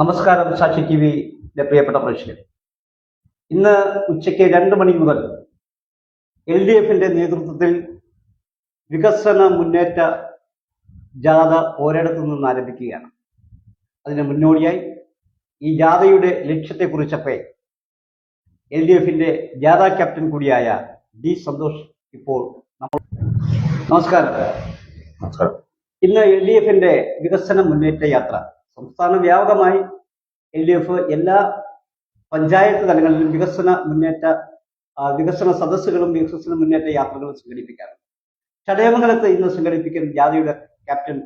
നമസ്കാരം സാക്ഷി T V പ്രിയപ്പെട്ട പ്രേക്ഷകർ ഇന്ന് ഉച്ചയ്ക്ക് രണ്ട് മണി മുതൽ എൽ ഡി എഫിന്റെ നേതൃത്വത്തിൽ വികസന മുന്നേറ്റ ജാഥ ഒരിടത്തു നിന്ന് ആരംഭിക്കുകയാണ്. അതിന് മുന്നോടിയായി ഈ ജാഥയുടെ ലക്ഷ്യത്തെക്കുറിച്ചൊക്കെ എൽ ഡി എഫിന്റെ ജാഥ ക്യാപ്റ്റൻ കൂടിയായ ഡി സന്തോഷ് ഇപ്പോൾ നമ്മൾ നമസ്കാരം. നമസ്കാരം. ഇന്ന് എൽ ഡി എഫിന്റെ വികസന മുന്നേറ്റ യാത്ര സംസ്ഥാന വ്യാപകമായി എൽ ഡി എഫ് എല്ലാ പഞ്ചായത്ത് തലങ്ങളിലും വികസന മുന്നേറ്റ വികസന സദസ്സുകളും വികസന മുന്നേറ്റ യാത്രകളും സംഘടിപ്പിക്കാറുണ്ട്. ചടയമംഗലത്ത് ഇന്ന് സംഘടിപ്പിക്കുന്ന ജാഥയുടെ ക്യാപ്റ്റൻ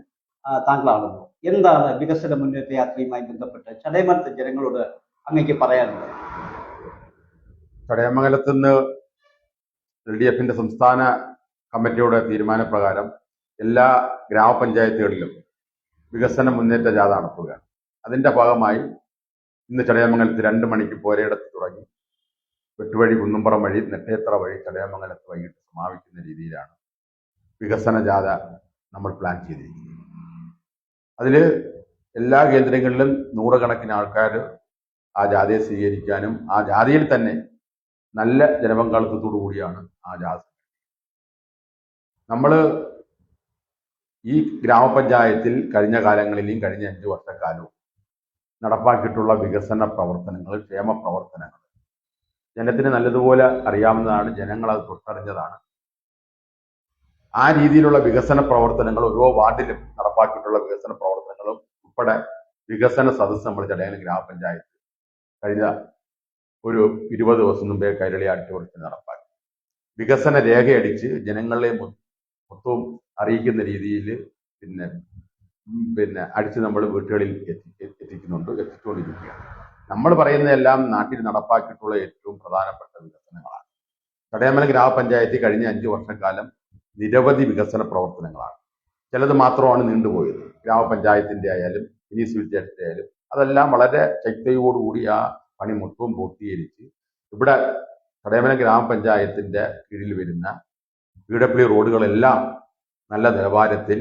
താങ്കളാണല്ലോ. എന്താണ് വികസന മുന്നേറ്റ യാത്രയുമായി ബന്ധപ്പെട്ട് ചടയമംഗലത്തെ ജനങ്ങളോട് അങ്ങേക്ക് പറയാനുള്ളത്? ചടയമംഗലത്ത് നിന്ന് എൽ ഡി എഫിന്റെ സംസ്ഥാന കമ്മിറ്റിയുടെ തീരുമാനപ്രകാരം എല്ലാ ഗ്രാമപഞ്ചായത്തുകളിലും വികസന മുന്നേറ്റ ജാഥ നടത്തുകയാണ്. അതിന്റെ ഭാഗമായി ഇന്ന് ചടയമംഗലത്ത് രണ്ട് മണിക്ക് പോരയിടത്ത് തുടങ്ങി. വെട്ടുവഴി കുന്നുംപുറം വഴി നെട്ടേത്ര വഴി ചടയമംഗലത്ത് വൈകിട്ട് സമാപിക്കുന്ന രീതിയിലാണ് വികസന ജാഥ നമ്മൾ പ്ലാൻ ചെയ്തിരിക്കുന്നത്. അതിൽ എല്ലാ കേന്ദ്രങ്ങളിലും നൂറുകണക്കിന് ആൾക്കാർ ആ ജാഥയെ സ്വീകരിക്കാനും ആ ജാഥയിൽ തന്നെ നല്ല ജനപങ്കാളിത്തത്തോടു കൂടിയാണ് ആ ജാഥ. നമ്മൾ ഈ ഗ്രാമപഞ്ചായത്തിൽ കഴിഞ്ഞ കാലങ്ങളിലും കഴിഞ്ഞ അഞ്ചു വർഷക്കാലവും നടപ്പാക്കിയിട്ടുള്ള വികസന പ്രവർത്തനങ്ങൾ ക്ഷേമ പ്രവർത്തനങ്ങൾ. ജനത്തിന് നല്ലതുപോലെ അറിയാവുന്നതാണ് ജനങ്ങൾ അത് തൊട്ടറിഞ്ഞതാണ്. ആ രീതിയിലുള്ള വികസന പ്രവർത്തനങ്ങൾ ഓരോ വാർഡിലും നടപ്പാക്കിയിട്ടുള്ള വികസന പ്രവർത്തനങ്ങളും ഉൾപ്പെടെ വികസന സദസ്സ് നമ്മൾ ചടയന ഗ്രാമപഞ്ചായത്ത് കഴിഞ്ഞ ഒരു ഇരുപത് ദിവസം മുമ്പേ കൈരളി ആഡിറ്റോറിയത്തിൽ നടപ്പാക്കി. വികസന രേഖയടിച്ച് ജനങ്ങളെ മൊത്തവും അറിയിക്കുന്ന രീതിയിൽ പിന്നെ പിന്നെ അടിച്ച് നമ്മൾ വീട്ടുകളിൽ എത്തി എത്തിക്കുന്നുണ്ട് എത്തിച്ചുകൊണ്ടിരിക്കുകയാണ്. നമ്മൾ പറയുന്നതെല്ലാം നാട്ടിൽ നടപ്പാക്കിയിട്ടുള്ള ഏറ്റവും പ്രധാനപ്പെട്ട വികസനങ്ങളാണ്. ചടയമല ഗ്രാമപഞ്ചായത്തിൽ കഴിഞ്ഞ അഞ്ച് വർഷക്കാലം നിരവധി വികസന പ്രവർത്തനങ്ങളാണ്. ചിലത് മാത്രമാണ് നീണ്ടുപോയത്. ഗ്രാമപഞ്ചായത്തിന്റെ ആയാലും മുനിസിപ്പാലിറ്റിയുടെ ആയാലും അതെല്ലാം വളരെ ശക്തിയോടുകൂടി ആ പണി മൊത്തവും പൂർത്തീകരിച്ച് ഇവിടെ ചടയമല ഗ്രാമപഞ്ചായത്തിന്റെ കീഴിൽ വരുന്ന പി ഡബ്ല്യു റോഡുകളെല്ലാം നല്ല നിലവാരത്തിൽ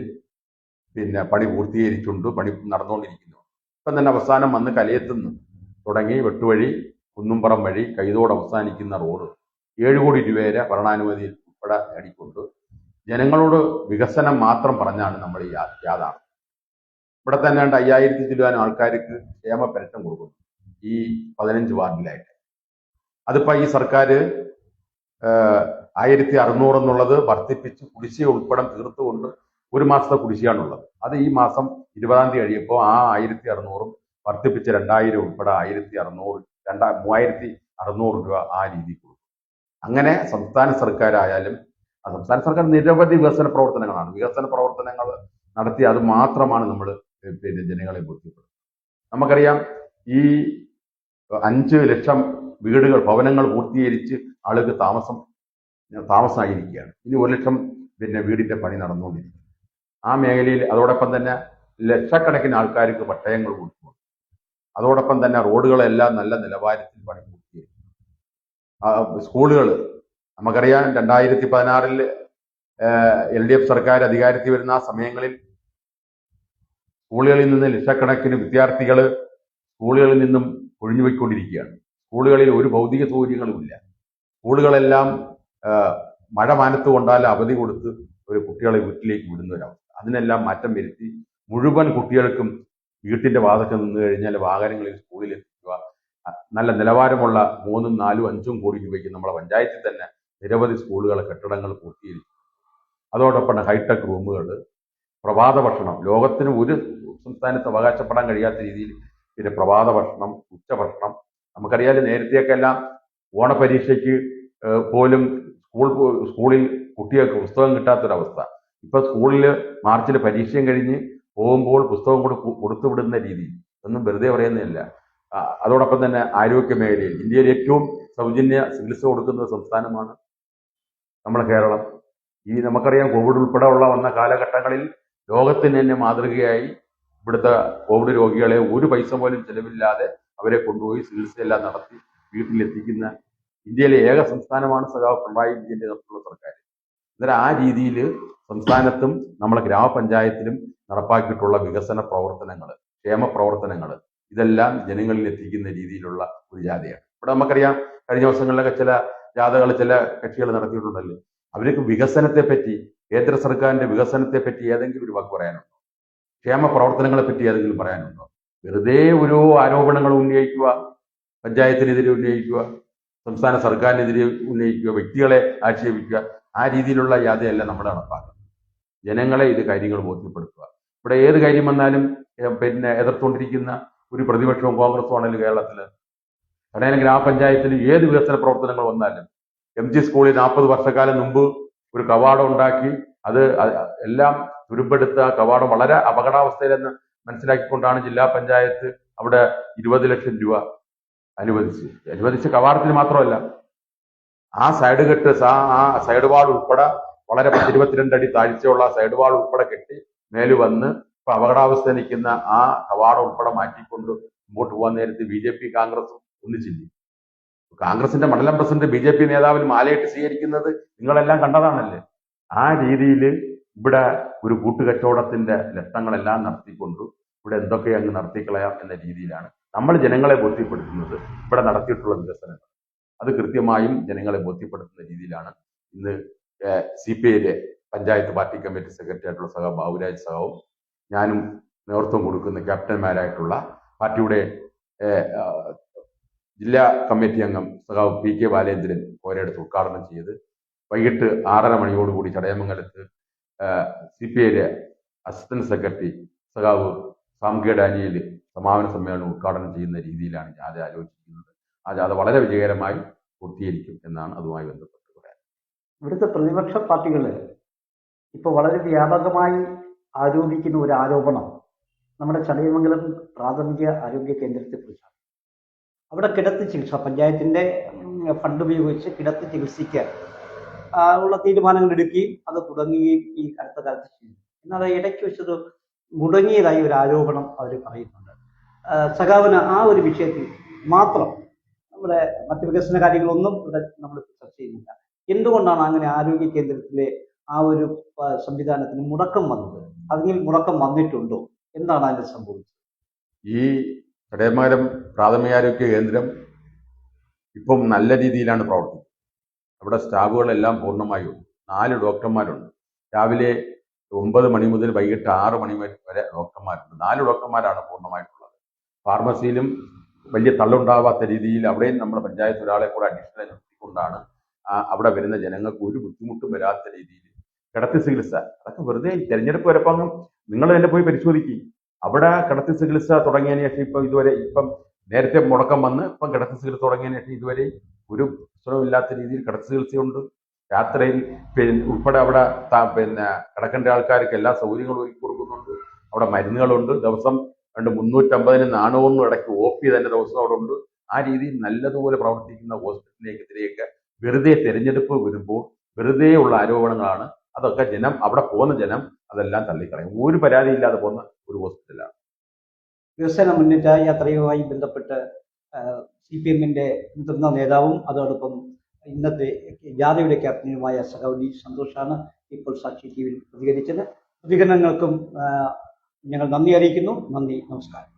പിന്നെ പണി പൂർത്തീകരിച്ചുകൊണ്ട് പണി നടന്നുകൊണ്ടിരിക്കുന്നു. ഇപ്പം തന്നെ അവസാനം വന്ന് കലയത്തുനിന്ന് തുടങ്ങി വെട്ടുവഴി കുന്നുംപുറം വഴി കൈതോട് അവസാനിക്കുന്ന റോഡ്. ഏഴ് കോടി രൂപയുടെ ഭരണാനുമതി ഉൾപ്പെടെ നേടിക്കൊണ്ട് ജനങ്ങളോട് വികസനം മാത്രം പറഞ്ഞാണ് നമ്മൾ ഈ യാതാണ് ഇവിടെ തന്നെ ഉണ്ട് അയ്യായിരത്തി ചില്ലുവാൻ ആൾക്കാർക്ക് ക്ഷേമ പെൻഷൻ കൊടുക്കുന്നു. ഈ പതിനഞ്ച് വാർഡിലായിട്ട്. അതിപ്പോ ഈ സർക്കാർ ആയിരത്തി അറുന്നൂറ് എന്നുള്ളത് വർദ്ധിപ്പിച്ച് കുടിശ്ശിക ഉൾപ്പെടെ തീർത്തുകൊണ്ട് ഒരു മാസത്തെ കുടിശ്ശികയാണുള്ളത്. അത് ഈ മാസം ഇരുപതാം തീയതി കഴിയുമ്പോൾ ആ ആയിരത്തി അറുന്നൂറും വർദ്ധിപ്പിച്ച് രണ്ടായിരം ഉൾപ്പെടെ ആയിരത്തി അറുന്നൂറ് രണ്ടാ മൂവായിരത്തി അറുന്നൂറ് രൂപ ആ രീതിയിൽ കൊടുക്കും. അങ്ങനെ സംസ്ഥാന സർക്കാരായാലും ആ സംസ്ഥാന സർക്കാർ നിരവധി വികസന പ്രവർത്തനങ്ങളാണ്. വികസന പ്രവർത്തനങ്ങൾ നടത്തി അത് മാത്രമാണ് നമ്മൾ പിന്നെ ജനങ്ങളെ ബോധ്യപ്പെടുന്നത് നമുക്കറിയാം ഈ അഞ്ച് ലക്ഷം വീടുകൾ ഭവനങ്ങൾ പൂർത്തീകരിച്ച് ആളുകൾക്ക് താമസം താമസമായിരിക്കുകയാണ്. ഇനി ഒരു ലക്ഷം പിന്നെ വീടിന്റെ പണി നടന്നുകൊണ്ടിരിക്കും ആ മേഖലയിൽ അതോടൊപ്പം തന്നെ ലക്ഷക്കണക്കിന് ആൾക്കാർക്ക് പട്ടയങ്ങൾ കൊടുക്കുന്നു അതോടൊപ്പം തന്നെ റോഡുകളെല്ലാം നല്ല നിലവാരത്തിൽ പണി പൂർത്തീകരിക്കും സ്കൂളുകൾ നമുക്കറിയാം രണ്ടായിരത്തി പതിനാറിൽ എൽ ഡി എഫ് സർക്കാർ അധികാരത്തിൽ വരുന്ന ആ സമയങ്ങളിൽ സ്കൂളുകളിൽ നിന്ന് ലക്ഷക്കണക്കിന് വിദ്യാർത്ഥികൾ സ്കൂളുകളിൽ നിന്നും ഒഴിഞ്ഞുപോയിക്കൊണ്ടിരിക്കുകയാണ്. സ്കൂളുകളിൽ ഒരു ഭൗതിക സൗകര്യങ്ങളുമില്ല. സ്കൂളുകളെല്ലാം മഴ മാനത്ത് കൊണ്ടാൽ അവധി കൊടുത്ത് ഒരു കുട്ടികളെ വീട്ടിലേക്ക് വിടുന്ന ഒരവസ്ഥ അതിനെല്ലാം മാറ്റം വരുത്തി മുഴുവൻ കുട്ടികൾക്കും വീട്ടിന്റെ വാതൊക്കെ നിന്ന് കഴിഞ്ഞാൽ വാഹനങ്ങളിൽ സ്കൂളിൽ എത്തിക്കുക. നല്ല നിലവാരമുള്ള മൂന്നും നാലും അഞ്ചും കോടി രൂപയ്ക്ക് നമ്മുടെ പഞ്ചായത്തിൽ തന്നെ നിരവധി സ്കൂളുകൾ കെട്ടിടങ്ങൾ പൂർത്തീകരിച്ചു. അതോടൊപ്പം ഹൈടെക് റൂമുകൾ പ്രഭാത ഭക്ഷണം. ലോകത്തിന് ഒരു സംസ്ഥാനത്ത് അവകാശപ്പെടാൻ കഴിയാത്ത രീതിയിൽ പിന്നെ പ്രഭാത ഭക്ഷണം ഉച്ചഭക്ഷണം നമുക്കറിയാലോ നേരത്തെയൊക്കെ എല്ലാം ഓണപരീക്ഷയ്ക്ക് പോലും സ്കൂൾ സ്കൂളിൽ കുട്ടികൾക്ക് പുസ്തകം കിട്ടാത്തൊരവസ്ഥ. ഇപ്പൊ സ്കൂളിൽ മാർച്ചിൽ പരീക്ഷയും കഴിഞ്ഞ് പോകുമ്പോൾ പുസ്തകം കൂടെ കൊടുത്തു വിടുന്ന രീതി. ഒന്നും വെറുതെ പറയുന്നില്ല അതോടൊപ്പം തന്നെ ആരോഗ്യ മേഖലയിൽ ഇന്ത്യയിൽ ഏറ്റവും സൗജന്യ ചികിത്സ കൊടുക്കുന്ന സംസ്ഥാനമാണ് നമ്മുടെ കേരളം. ഈ നമുക്കറിയാം കോവിഡ് ഉൾപ്പെടെ ഉള്ള വന്ന കാലഘട്ടങ്ങളിൽ ലോകത്തിന് തന്നെ മാതൃകയായി ഇവിടുത്തെ കോവിഡ് രോഗികളെ ഒരു പൈസ പോലും ചെലവില്ലാതെ അവരെ കൊണ്ടുപോയി ചികിത്സയെല്ലാം നടത്തി വീട്ടിലെത്തിക്കുന്ന ഇന്ത്യയിലെ ഏക സംസ്ഥാനമാണ് സഖാവ് പിണറായി വിജയന്റെ നേതൃത്വത്തിലുള്ള സർക്കാർ. അന്നേരം ആ രീതിയിൽ സംസ്ഥാനത്തും നമ്മളെ ഗ്രാമപഞ്ചായത്തിലും നടപ്പാക്കിയിട്ടുള്ള വികസന പ്രവർത്തനങ്ങൾ ക്ഷേമ പ്രവർത്തനങ്ങൾ ഇതെല്ലാം ജനങ്ങളിൽ എത്തിക്കുന്ന രീതിയിലുള്ള ഒരു ജാഥയാണ്. ഇവിടെ നമുക്കറിയാം കഴിഞ്ഞ ദിവസങ്ങളിലൊക്കെ ചില ജാഥകൾ ചില കക്ഷികൾ നടത്തിയിട്ടുണ്ടല്ലോ. അവർക്ക് വികസനത്തെ പറ്റി കേന്ദ്ര സർക്കാരിന്റെ വികസനത്തെ പറ്റി ഏതെങ്കിലും ഒരു വാക്ക് പറയാനുണ്ടോ? ക്ഷേമ പ്രവർത്തനങ്ങളെ പറ്റി ഏതെങ്കിലും പറയാനുണ്ടോ? വെറുതെ ഓരോ ആരോപണങ്ങൾ ഉന്നയിക്കുക പഞ്ചായത്തിനെതിരെ ഉന്നയിക്കുക സംസ്ഥാന സർക്കാരിനെതിരെ ഉന്നയിക്കുക വ്യക്തികളെ ആക്ഷേപിക്കുക ആ രീതിയിലുള്ള യാതയല്ല നമ്മൾ നടപ്പാക്കുന്നത്. ജനങ്ങളെ ഇത് കാര്യങ്ങൾ ബോധ്യപ്പെടുത്തുക. ഇവിടെ ഏത് കാര്യം വന്നാലും പിന്നെ എതിർത്തുകൊണ്ടിരിക്കുന്ന ഒരു പ്രതിപക്ഷവും കോൺഗ്രസും ആണല്ലോ കേരളത്തിൽ കടയന ഗ്രാമപഞ്ചായത്തിൽ ഏത് വികസന പ്രവർത്തനങ്ങൾ വന്നാലും എം ജി സ്കൂളിൽ നാൽപ്പത് വർഷക്കാലം മുമ്പ് ഒരു കവാടം ഉണ്ടാക്കി അത് എല്ലാം തുരുമ്പെടുത്ത കവാടം വളരെ അപകടാവസ്ഥയിലെന്ന് മനസ്സിലാക്കിക്കൊണ്ടാണ് ജില്ലാ പഞ്ചായത്ത് അവിടെ ഇരുപത് ലക്ഷം രൂപ അനുവദിച്ചു. അനുവദിച്ച കവാടത്തിന് മാത്രമല്ല ആ സൈഡ് കെട്ട് ആ സൈഡ് വാൾ ഉൾപ്പെടെ വളരെ പത്തിരുപത്തിരണ്ട് അടി താഴ്ചയുള്ള സൈഡ് വാൾ ഉൾപ്പെടെ കെട്ടി മേൽ വന്ന് ഇപ്പൊ അപകടാവസ്ഥ നിൽക്കുന്ന ആ കവാടം ഉൾപ്പെടെ മാറ്റിക്കൊണ്ട് മുമ്പോട്ട് പോകാൻ നേരത്ത് ബി ജെ പി കോൺഗ്രസ് ഒന്നിച്ചില്ലേ? കോൺഗ്രസിന്റെ മണ്ഡലം പ്രസിഡന്റ് ബി ജെ പി നേതാവിന് മാലയിട്ട് സ്വീകരിക്കുന്നത് നിങ്ങളെല്ലാം കണ്ടതാണല്ലേ? ആ രീതിയിൽ ഇവിടെ ഒരു കൂട്ടുകച്ചവടത്തിന്റെ ലക്ഷണങ്ങളെല്ലാം നടത്തിക്കൊണ്ട് ഇവിടെ എന്തൊക്കെ അങ്ങ് നടത്തിക്കളയാം എന്ന രീതിയിലാണ് നമ്മൾ ജനങ്ങളെ ബോധ്യപ്പെടുത്തുന്നത് ഇവിടെ നടത്തിയിട്ടുള്ള വികസനങ്ങൾ. അത് കൃത്യമായും ജനങ്ങളെ ബോധ്യപ്പെടുത്തുന്ന രീതിയിലാണ് ഇന്ന് സി പി ഐയിലെ പഞ്ചായത്ത് പാർട്ടി കമ്മിറ്റി സെക്രട്ടറി ആയിട്ടുള്ള സഹ ബാബുരാജ് സഹവും ഞാനും നേതൃത്വം കൊടുക്കുന്ന ക്യാപ്റ്റന്മാരായിട്ടുള്ള പാർട്ടിയുടെ ജില്ലാ കമ്മിറ്റി അംഗം സഖാവ് പി കെ ബാലേന്ദ്രൻ കോരയെടുത്ത് ഉദ്ഘാടനം ചെയ്ത് വൈകിട്ട് ആറര മണിയോടുകൂടി ചടയമംഗലത്ത് സി പി ഐയിലെ അസിസ്റ്റന്റ് സെക്രട്ടറി സഖാവ് സാം കെ ഡാനിയൽ സമാപന സമ്മേളനം ഉദ്ഘാടനം ചെയ്യുന്ന രീതിയിലാണ് ഞാൻ ആലോചിക്കുന്നത് അത് അത് വളരെ വിജയകരമായി പൂർത്തീകരിക്കും എന്നാണ് അതുമായി ബന്ധപ്പെട്ട് പറയാൻ. ഇവിടുത്തെ പ്രതിപക്ഷ പാർട്ടികൾ ഇപ്പോൾ വളരെ വ്യാപകമായി ആരോപിക്കുന്ന ഒരു ആരോപണം നമ്മുടെ ചടയമംഗലം പ്രാഥമിക ആരോഗ്യ കേന്ദ്രത്തെ കുറിച്ചാണ്. അവിടെ കിടത്തി ചികിത്സ പഞ്ചായത്തിന്റെ ഫണ്ട് ഉപയോഗിച്ച് കിടത്തി ചികിത്സിക്കാൻ ആ, ഉള്ള തീരുമാനങ്ങൾ എടുക്കുകയും അത് തുടങ്ങുകയും ഈ അടുത്ത കാലത്ത് ചെയ്യും എന്നാൽ ഇടയ്ക്ക് വെച്ചത് മുടങ്ങിയതായി ഒരു ആരോപണം അവർ പറയുന്നുണ്ട്. സഖാവിന് ആ ഒരു വിഷയത്തിൽ മാത്രം നമ്മുടെ മറ്റ് വികസന കാര്യങ്ങളൊന്നും ഇവിടെ നമ്മൾ ചർച്ച ചെയ്യുന്നില്ല. എന്തുകൊണ്ടാണ് അങ്ങനെ ആരോഗ്യ കേന്ദ്രത്തിലെ ആ ഒരു സംവിധാനത്തിന് മുടക്കം വന്നത്? അല്ലെങ്കിൽ മുടക്കം വന്നിട്ടുണ്ടോ? എന്താണ് അതിന് സംഭവിച്ചത്? ഈ ചടയമംഗലം പ്രാഥമികാരോഗ്യ കേന്ദ്രം ഇപ്പം നല്ല രീതിയിലാണ് പ്രവർത്തിക്കുന്നത്. അവിടെ സ്റ്റാഫുകളെല്ലാം പൂർണമായും ഉണ്ട് നാല് ഡോക്ടർമാരുണ്ട്. രാവിലെ ഒമ്പത് മണി മുതൽ വൈകിട്ട് ആറ് മണി വരെ വരെ ഡോക്ടർമാരുണ്ട്. നാല് ഡോക്ടർമാരാണ് പൂർണമായിട്ടുള്ളത്. ഫാർമസിയിലും വലിയ തള്ളുണ്ടാവാത്ത രീതിയിൽ അവിടെയും നമ്മുടെ പഞ്ചായത്ത് ഒരാളെ കൂടെ അഡീഷണൽ നിർത്തിക്കൊണ്ടാണ് അവിടെ വരുന്ന ജനങ്ങൾക്ക് ഒരു ബുദ്ധിമുട്ടും വരാത്ത രീതിയിൽ കിടത്തി ചികിത്സ. അതൊക്കെ വെറുതെ തെരഞ്ഞെടുപ്പ് വരപ്പം നിങ്ങൾ തന്നെ പോയി പരിശോധിക്കും. അവിടെ കിടത്തി ചികിത്സ തുടങ്ങിയതിന് ശേഷം ഇപ്പം ഇതുവരെ ഇപ്പം നേരത്തെ മുടക്കം വന്ന് ഇപ്പം കിടത്തി ചികിത്സ തുടങ്ങിയതിന് ശേഷം ഇതുവരെ ഒരു പ്രശ്നമില്ലാത്ത രീതിയിൽ കിടത്തി ചികിത്സയുണ്ട്. രാത്രിയിൽ പിന്നെ ഉൾപ്പെടെ അവിടെ പിന്നെ കിടക്കേണ്ട ആൾക്കാർക്ക് എല്ലാ സൗകര്യങ്ങളും ഒരുക്കി കൊടുക്കുന്നുണ്ട്. അവിടെ മരുന്നുകളുണ്ട്. ദിവസം രണ്ട് മുന്നൂറ്റമ്പതിന് നാണവും ഇടയ്ക്ക് ഒ പി തന്നെ ദിവസം അവിടെ ഉണ്ട്. ആ രീതിയിൽ നല്ലതുപോലെ പ്രവർത്തിക്കുന്ന ഹോസ്പിറ്റലിലേക്ക് ഇതിലേക്ക് വെറുതെ തെരഞ്ഞെടുപ്പ് വരുമ്പോൾ വെറുതെ ഉള്ള ആരോപണങ്ങളാണ്. അതൊക്കെ ജനം അവിടെ പോകുന്ന ജനം അതെല്ലാം തള്ളിക്കളയും. ഒരു പരാതിയില്ലാതെ പോകുന്ന ഒരു ഹോസ്പിറ്റലാണ്. വികസന മുന്നേറ്റ യാത്രയുമായി ബന്ധപ്പെട്ട് സി പി എമ്മിന്റെ മുതിർന്ന നേതാവും അതോടൊപ്പം ഇന്നത്തെ ജാഥയുടെ ക്യാപ്റ്റനുമായ സഹോദരി സന്തോഷാണ് ഇപ്പോൾ സാക്ഷി ടി വിയിൽ പ്രതികരിച്ചത്. പ്രതികരണങ്ങൾക്കും ഞങ്ങൾ നന്ദി അറിയിക്കുന്നു. നന്ദി. നമസ്കാരം.